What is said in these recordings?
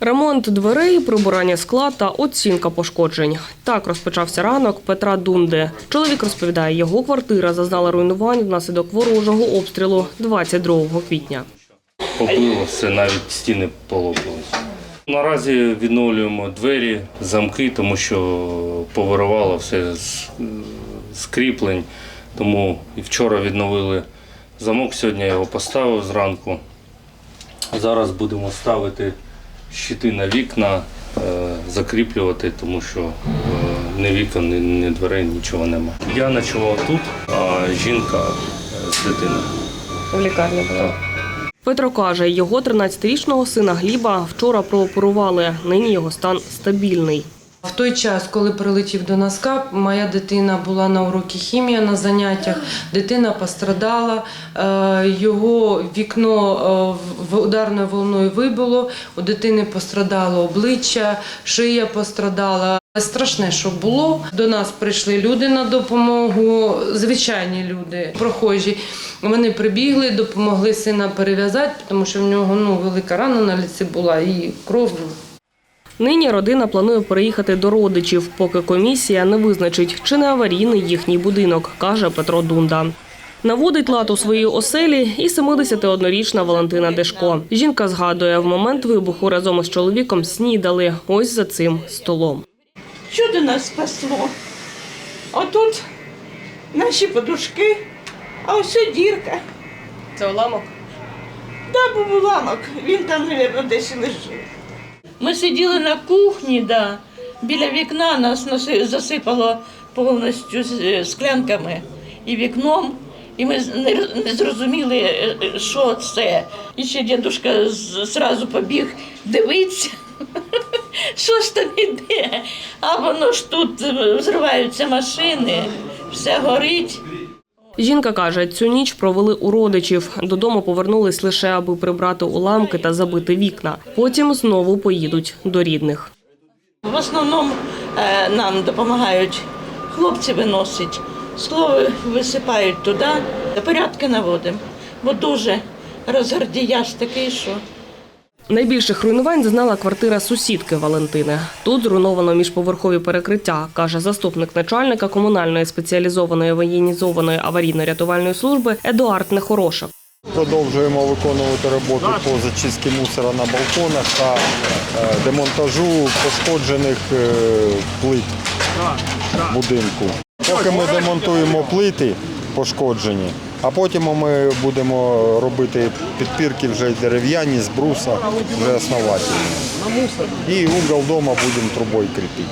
Ремонт дверей, прибирання скла та оцінка пошкоджень. Так розпочався ранок Петра Дунди. Чоловік розповідає, його квартира зазнала руйнувань внаслідок ворожого обстрілу 22 квітня. Побилося, навіть стіни полопалися. Наразі відновлюємо двері, замки, тому що повиривало все з кріплень. Тому і вчора відновили замок, сьогодні я його поставив зранку. Зараз будемо ставити щити на вікна, е, закріплювати, тому що е, ні вікон, ні, ні дверей, нічого немає. Я ночував тут, а жінка е, з дитиною. В лікарні була. Петро каже, його 13-річного сина Гліба вчора прооперували. Нині його стан стабільний. В той час, коли прилетів до нас кап, моя дитина була на уроці хімії на заняттях. Дитина пострадала, е, його вікно е, ударною волною вибило. У дитини пострадало обличчя, шия пострадала. Страшне, що було. До нас прийшли люди на допомогу, звичайні люди, прохожі. Вони прибігли, допомогли сина перев'язати, тому що в нього ну, велика рана на ліці була і кров. Нині родина планує переїхати до родичів, поки комісія не визначить, чи не аварійний їхній будинок, каже Петро Дунда. Наводить лад у своїй оселі і 71-річна Валентина Дешко. Жінка згадує, в момент вибуху разом із чоловіком снідали ось за цим столом. Чудо нас спасло. Отут наші подушки, а ось дірка. Це уламок? Да, був уламок, він там, мабуть, десь лежить. Ми сиділи на кухні, да. біля вікна нас засипало повністю е, склянками і вікном. І ми не, зрозуміли, е, е, що це. І ще дідусь зразу побіг дивитися, що ж там іде. А воно ж тут взриваються машини, все горить. Жінка каже, цю ніч провели у родичів. Додому повернулись лише аби прибрати уламки та забити вікна. Потім знову поїдуть до рідних. В основному е, нам допомагають хлопці виносять, скло висипають туди, порядки наводимо. Бо дуже розгардіяж такий, що Найбільших руйнувань зазнала квартира сусідки Валентини. Тут зруйновано міжповерхові перекриття, каже заступник начальника комунальної спеціалізованої воєнізованої аварійно-рятувальної служби Едуард Нехорошев. Продовжуємо виконувати роботу по зачистці мусора на балконах та е, демонтажу пошкоджених е, плит будинку. Поки ми демонтуємо плити пошкоджені, а потім ми будемо робити підпірки вже дерев'яні з бруса, вже основательні. І угол дома будемо трубою кріпити.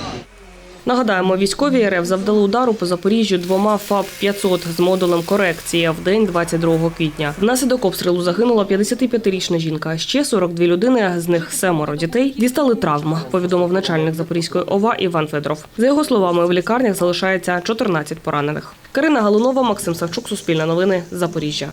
Нагадаємо, військові РФ завдали удару по Запоріжжю двома ФАП-500 з модулем корекції в день 22 квітня. Внаслідок обстрілу загинула 55-річна жінка. Ще 42 людини, з них семеро дітей, дістали травм, повідомив начальник Запорізької ОВА Іван Федоров. За його словами, в лікарнях залишається 14 поранених. Карина Галунова, Максим Савчук, Суспільне новини, Запоріжжя.